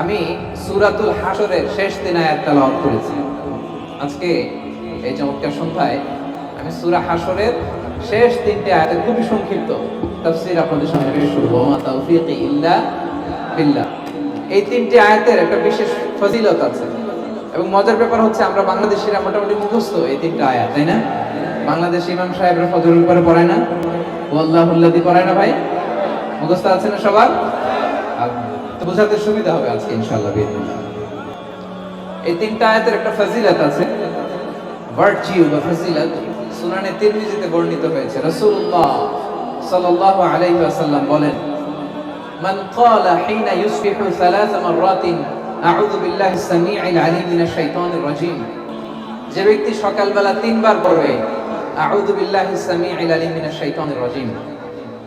আমি সুরাতুল হাসরের শেষ দিন আয়াত তেলাওয়াত করেছি। আজকে এই চমৎকার সন্ধ্যায় আমি সূরা হাসরের শেষ তিনটে আয়াতের খুবই সংক্ষিপ্ত তাফসীর আপনাদের সামনে পেশ করব। মা তাওফীকি ইল্লা বিল্লাহ। এই তিনটি আয়াতের একটা বিশেষ ফজিলত আছে এবং মজার ব্যাপার হচ্ছে আমরা বাংলাদেশিরা মোটামুটি মুখস্থ এই তিনটা আয়াত, তাই না? বাংলাদেশ ইমাম সাহেবরা ফজরের উপরে পড়ায় না? ওয়াল্লাহুল্লাদি পড়ায় না ভাই? মুখস্থ আছে না সবার? বোঝাতে সুবিধা হবে আজকে ইনশাল্লাহ এই তিনটা আয়াতের একটা ফজিলত আছে। ভার্চিউ বা সুনানে তিরমিজিতে বর্ণিত হয়েছে। রাসূলুল্লাহ সাল্লাল্লাহু আলাইহি ওয়াসাল্লাম বলেন, মান ক্বালা হিনা ইউসবিহু মাররাতিন, আউযু বিল্লাহিস আলিম মিনাশ শাইতানির যে ব্যক্তি সকালবেলা তিনবার পড়বে, আউযু বিল্লাহিস সামিইল আলিম মিনাশ শাইতানির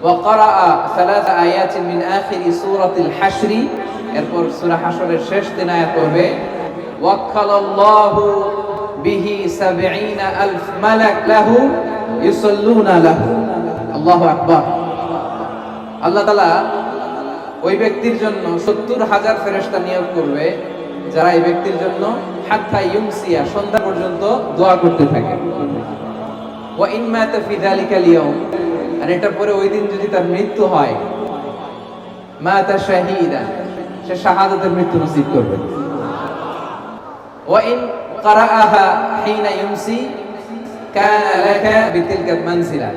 وقرأ ثلاث آيات من آخر سورة الحشر এরপর সূরা হাশরের শেষ দিন আয়াত পড়বে ওয়াক্কাল আল্লাহু বিহি 70 আলফ মালাক লাহু ইউসাল্লুনা লাহু আল্লাহু আকবার আল্লাহ তাআলা ওই ব্যক্তির জন্য 70 হাজার ফেরেশতা নিয়োগ করবে যারা এই ব্যক্তির জন্য হাত্তা ইউমসিয়া সন্ধ্যা পর্যন্ত দোয়া করতে থাকে ওয়া ইন মাতা ফি যালিকাল ইয়াউম আর এটা পরে ওই দিন যদি তার মৃত্যু হয় মা তার শাহিদা, সে শাহাদাতের মৃত্যু নসিব করবে। ওয়াইন কারাআহা হিনা ইউমসি মানসিলা।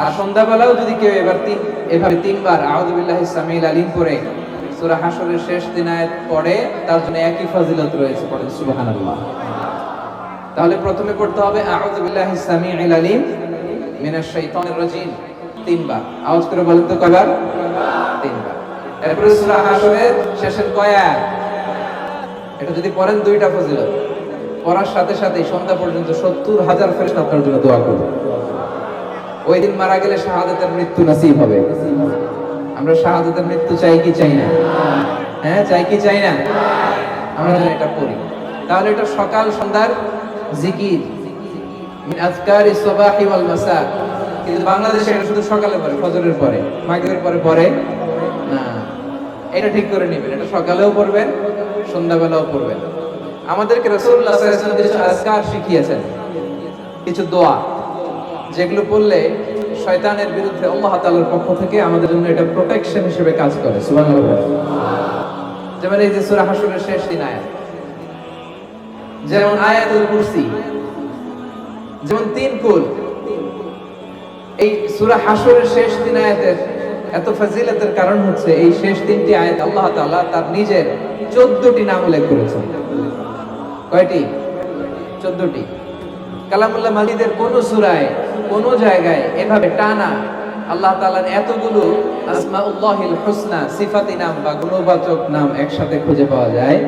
আর সন্ধ্যাবেলাও যদি কেউ এবার তিন, এভাবে তিনবার, আউযুবিল্লাহ সামিল আলিম পড়ে শেষ দিন আয়াত পড়ে, তার জন্য একই ফজিলত রয়েছে সুবহানাল্লাহ। তাহলে প্রথমে পড়তে হবে আউযুবিল্লাহ সামিল আলিম মিনাশ রাজিম। তিনবার। আওয়াজ করে তো কয়বার? তিনবার। এরপরে শেষের কয় এটা যদি পড়েন দুইটা পড়ার সাথে সাথে সন্ধ্যা পর্যন্ত সত্তর হাজার আপনার জন্য দোয়া ওই দিন মারা গেলে শাহাদাতের মৃত্যু নসিব হবে। আমরা শাহাদাতের মৃত্যু চাই কি চাই না? হ্যাঁ চাই কি চাই না? আমরা এটা করি। তাহলে এটা সকাল সন্ধ্যার জিকির। আজকারি সবাহি ওয়াল মাসা কিন্তু বাংলাদেশে এটা শুধু সকালে ফজরের পরে। মাগরিবের পরে না। এটা ঠিক করে নেবেন। এটা সকালেও পড়বেন, সন্ধ্যাবেলাও পড়বেন। আমাদেরকে রাসূলুল্লাহ সাল্লাল্লাহু আলাইহি কিছু আজকার শিখিয়েছেন। কিছু দোয়া। যেগুলো পড়লে শয়তানের বিরুদ্ধে আল্লাহ তাআলার পক্ষ থেকে আমাদের জন্য এটা প্রোটেকশন হিসেবে কাজ করে। সুবহানাল্লাহ। যেমন এই যে সূরা শেষ দিন আয়াত। যেমন আয়াতুল কুরসি। যেমন তিন কুল। এই সূরা হাশরের শেষ দিন আয়াতের এত ফজিলতের কারণ হচ্ছে এই শেষ তিনটি আয়াত আল্লাহ তাআলা তার নিজের 14টি নাম উল্লেখ করেছেন। কয়টি? 14টি কালামুল্লাহ মাজিদের কোন সুরায়, কোন জায়গায় এভাবে টানা আল্লাহ তাআলার এতগুলো আসমাউল্লাহিল হুসনা, সিফাতি নাম বা গুণবাচক নাম একসাথে খুঁজে পাওয়া যায়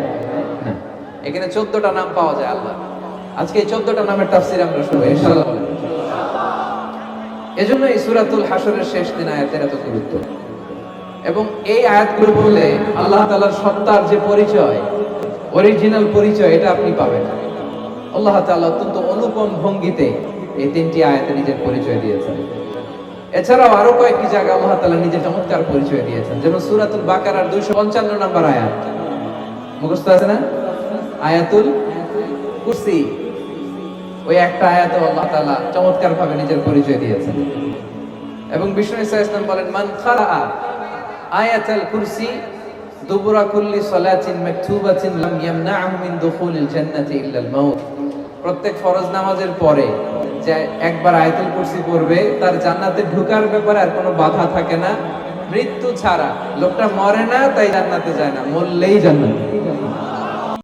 এখানে 14টা নাম পাওয়া যায় আল্লাহ আজকে এই 14টা নামের তাফসীর আমরা শুনব, ইনশাআল্লাহ এজন্য এই সূরাতুল হাশরের শেষ দিন আয়াতের এত গুরুত্ব। এবং এই আয়াতগুলো বললে আল্লাহ তাআলার সত্তার যে পরিচয় অরিজিনাল পরিচয়, এটা আপনি পাবেন। আল্লাহ তাআলা অত্যন্ত অনুপম ভঙ্গিতে এই তিনটি আয়াতে নিজের পরিচয় দিয়েছেন। এছাড়াও আরও কয়েকটি জায়গায় আল্লাহ তালা নিজের চমৎকার পরিচয় দিয়েছেন। যেমন সূরাতুল বাকারার 255 নম্বর আয়াত। মুখস্থ আছে না? আয়াতুল কুরসি। ওই একটা আয়াতে আল্লাহ তাআলা চমৎকার ভাবে নিজের পরিচয় দিয়েছেন। এবং বিষ্ণু ইসা ইসলাম বলেন, মান খারা আয়াতুল কুরসি দুবুরা কুল্লি সালাতিন মাকতুবাতিন লাম ইয়ামনাহু মিন দুখুলিল জান্নাতি ইল্লা আল মাউত। প্রত্যেক ফরজ নামাজের পরে যে একবার আয়াতুল কুরসি পড়বে, তার জান্নাতে ঢোকার ব্যাপারে আর কোনো বাধা থাকে না। মৃত্যু ছাড়া, লোকটা মরে না, তাই জান্নাতে যায় না, মরলেই জান্নাতে।